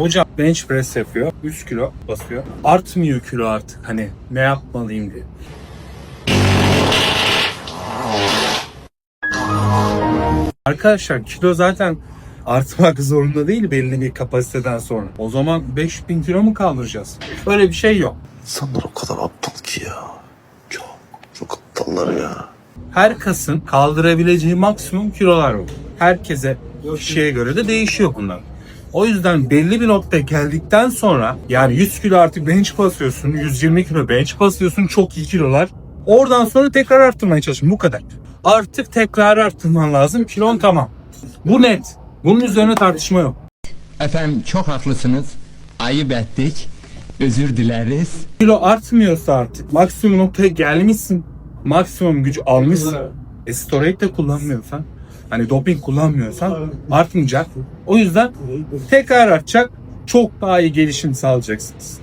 Hocam bench press yapıyor. 100 kilo basıyor. Artmıyor kilo artık. Hani ne yapmalıyım diye. Arkadaşlar kilo zaten artmak zorunda değil belli bir kapasiteden sonra. O zaman 5000 kilo mu kaldıracağız? Öyle bir şey yok. İnsanlar o kadar aptal ki ya. Çok, çok aptallar ya. Her kasın kaldırabileceği maksimum kilolar var. Herkese, kişiye göre de değişiyor bunlar. O yüzden belli bir noktaya geldikten sonra yani 100 kilo artık bench basıyorsun, 120 kilo bench basıyorsun çok iyi kilolar. Oradan sonra tekrar arttırmaya çalışın bu kadar. Artık tekrar arttırman lazım kilon tamam. Bu net. Bunun üzerine tartışma yok. Efendim çok haklısınız. Ayıp ettik. Özür dileriz. Kilo artmıyorsa artık maksimum noktaya gelmişsin. Maksimum gücü almışsın. E steroid de kullanmıyorsan hani doping kullanmıyorsan artmayacak. O yüzden tekrar artacak. Çok daha iyi gelişim sağlayacaksınız.